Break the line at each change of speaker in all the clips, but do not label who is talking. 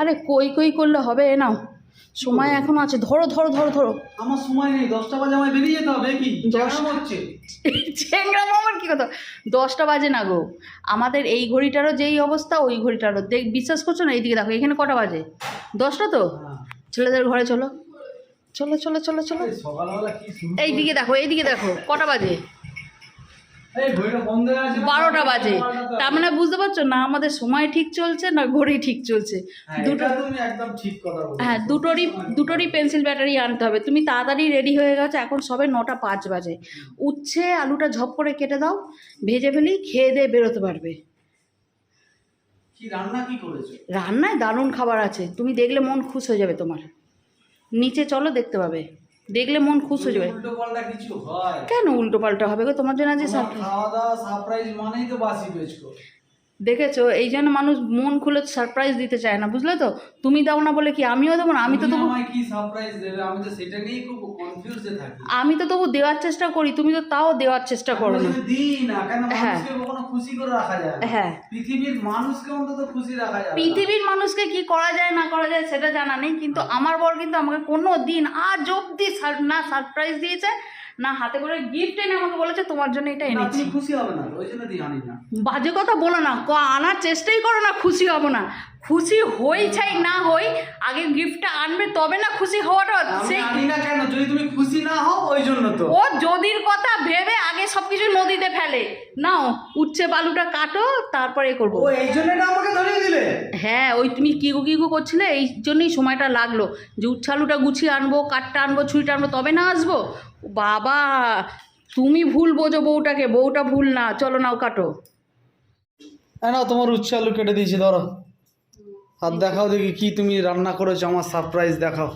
আরে কই কই করলে হবে নাও। সময় এখন আছে ধরো ধরো ধরো ধরো।
আমার সময় নেই দশটা বাজে আমায় বেরিয়ে যেতে হবে কি? হচ্ছে
চেংড়া মামার কি কথা? দশটা বাজে না গো। আমাদের এই ঘড়িটারও যেই অবস্থা ওই ঘড়িটারও। দেখ বিশ্বাস করছ না? এইদিকে দেখো এখানে কটা বাজে? দশটা তো?
হ্যাঁ।
ছেলেদের ঘরে চলো। চলো চলো চলো চলো। এইদিকে দেখো এইদিকে দেখো কটা বাজে? বারোটা বাজে। তার মানে বুঝতে পারছ? না আমাদের সময় ঠিক চলছে না ঘড়ি ঠিক চলছে।
হ্যাঁ,
দুটো হ্যাঁ দুটোরই দুটোরই পেন্সিল ব্যাটারি আনতে হবে। তুমি তাড়াতাড়ি রেডি হয়ে গেছো এখন সবে নটা পাঁচ বাজে। উচ্ছে আলুটা ঝপ করে কেটে দাও ভেজে ফেলি খেয়ে দিয়ে বেরোতে পারবে। রান্নায় দারুণ খাবার আছে। তুমি দেখলে মন খুশ হয়ে যাবে তোমার। নিচে চলো দেখতে পাবে। দেখলে মন খুশ হয়ে যাবে।
কিছু
কেন উল্টো পাল্টা হবে গো? তোমার জন্য আজ
তোমার খাওয়া দাওয়া সারপ্রাইজ মানেই তো বাসি পেয়েছ
দেখেছ? এই জন্য মানুষ মন খুলে সারপ্রাইজ দিতে চায় না বুঝলে তো? তুমি দাও না বলে কি আমিও দেবো না? আমি তো তবু
আমি তো
তবু দেওয়ার চেষ্টা করি তুমি তো তাও দেওয়ার চেষ্টা করো না। হ্যাঁ। হ্যাঁ।
পৃথিবীর মানুষকে অন্তত খুশি রাখা যায়
পৃথিবীর মানুষকে কি করা যায় না করা যায় সেটা জানা নেই কিন্তু আমার বর কিন্তু আমাকে কোনো দিন আজ অব্দি না সারপ্রাইজ দিয়েছে। না হাতে করে গিফট এনে আমাকে বলেছে তোমার জন্য এটা এনেছি।
খুশি হবে না ওই জন্য দিয়ে আনি না।
বাজে কথা বলো না ক- আনার চেষ্টাই করো না খুশি হব না। খুশি হই চাই না হই আগে গিফটটা আনবে তবে না খুশি হওয়াটা সেই
আনি না কেন? যদি তুমি খুশি না হও ওই জন্য তো।
ও যদির কথা ভেবে সব কিছু নদীতে ফেলে। নাও উচ্ছে বালুটা কাটো তারপরে করব।
ও এই জন্য আমাকে ধরিয়ে দিলে।
হ্যাঁ ওই তুমি কিগু কিগু করছিলে এই জন্যই সময়টা লাগল। যে উচ্ছালুটা গুছিয়ে আনব কাঠটা আনব ছুরিটা আনব তবে না আসব? বাবা তুমি ভুল বোঝো বউটাকে বউটা ভুল না। চলো নাও কাটো।
না তোমার উচ্ছে আলু কেটে দিয়েছি ধরো। আর দেখাও দেখি কি তুমি রান্না করেছ আমার সারপ্রাইজ দেখাও।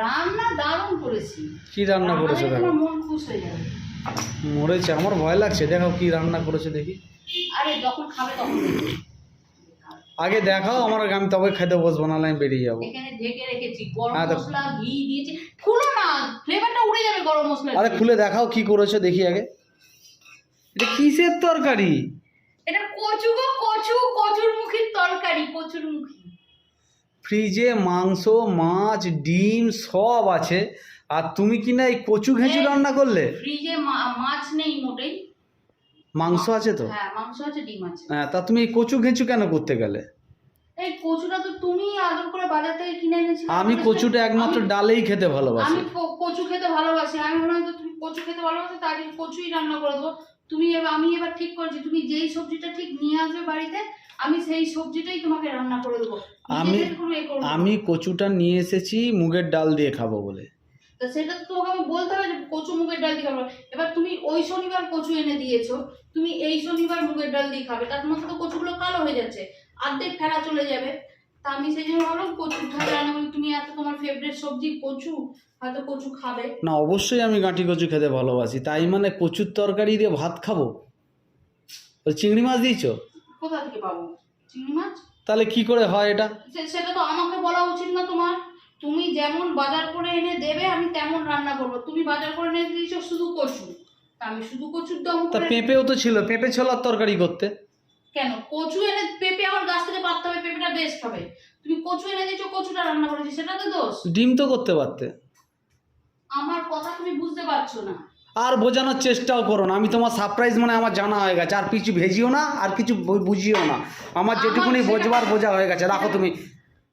রান্না দারুণ করেছি।
কি রান্না করেছ দেখো।
মন খুশ হয়ে যাবে।
মরেছে আমার ভয় লাগছে দেখাও কি রান্না করেছ দেখি।
আরে যখন খাবে তখন
আগে দেখাও আমার আমি তবে খেতে বসবো নাহলে আমি বেরিয়ে যাব।
এখানে ঢেকে রেখেছি গরম
হ্যাঁ,
মশলা ঘি দিয়েছি। খুলো না ফ্লেভারটা উড়ে যাবে গরম মশলা
আরে খুলে দেখাও কি করেছ দেখি আগে। এটা কিসের তরকারি?
এটা কচু গো কচু কচুর মুখির তরকারি কচুর মুখী
ফ্রিজে মাংস মাছ ডিম সব আছে। আর তুমি কি না এই কচু ঘেঁচু রান্না করলে?
ফ্রিজে মাছ নেই মোটেই।
মাংস আছে তো?
হ্যাঁ মাংস আছে ডিম আছে।
হ্যাঁ তা তুমি এই কচু ঘেঁচু কেন করতে গেলে?
এই কচুটা তো তুমি আদর করে বাজার থেকে কিনে এনেছিলে।
আমি কচুটা একমাত্র ডালেই খেতে ভালোবাসি।
আমি কচু খেতে ভালোবাসি। আমি মনে হয় তুমি কচু খেতে ভালোবাসো তাই কচুই রান্না করে দেবো। তুমি এবার আমি এবার ঠিক করেছি। তুমি যেই সবজিটা ঠিক নিয়ে আসবে বাড়িতে আমি সেই সবজিটাই তোমাকে রান্না করে দেবো।
আমি-। আমি কচুটা নিয়ে এসেছি মুগের ডাল দিয়ে খাব বলে।
তা সেটা তো তোমাকে আমি বলতে হবে যে কচু মুগের ডাল দিয়ে খাবে। এবার তুমি ওই শনিবার কচু এনে দিয়েছ তুমি এই শনিবার মুগের ডাল দিয়ে খাবে। তার মধ্যে তো কচুগুলো কালো হয়ে যাচ্ছে অর্ধেক ফেলা চলে যাবে। তা আমি সেই জন্য ভাবলাম কচু তাহলে। তুমি এত তোমার ফেভারিট সবজি কচু হয়তো কচু খাবে।
না অবশ্যই আমি গাঁটি কচু খেতে ভালোবাসি। তাই মানে কচুর তরকারি দিয়ে ভাত খাব? ওই চিংড়ি মাছ দিয়েছ?
কোথা থেকে পাবো? চিংড়ি মাছ?
তাহলে কি করে হয় এটা?
সেটা তো আমাকে বলা উচিত না তোমার। তুমি যেমন বাজার করে এনে দেবে আমি তেমন রান্না করব। তুমি বাজার করে এনে দিয়েছ শুধু কচু। আমি শুধু কচুর দম
তা পেঁপেও তো ছিল পেঁপে ছোলার তরকারি করতে।
কেন? কচু এনে পেঁপে আমার গাছ থেকে পাততে হবে পেঁপেটা বেস্ট হবে। তুমি কচু এনে দিয়েছ কচুটা রান্না করেছি সেটা তো দোষ।
ডিম তো করতে পারতে।
আমার কথা তুমি বুঝতে পারছ না।
আর বোঝানোর চেষ্টাও করো না। আমি তোমার সারপ্রাইজ মানে আমার জানা হয়ে গেছে। আর কিছু ভেজিও না আর কিছু বুঝিও না। আমার যেটুকুনি বোঝবার বোঝা হয়ে গেছে। রাখো তুমি।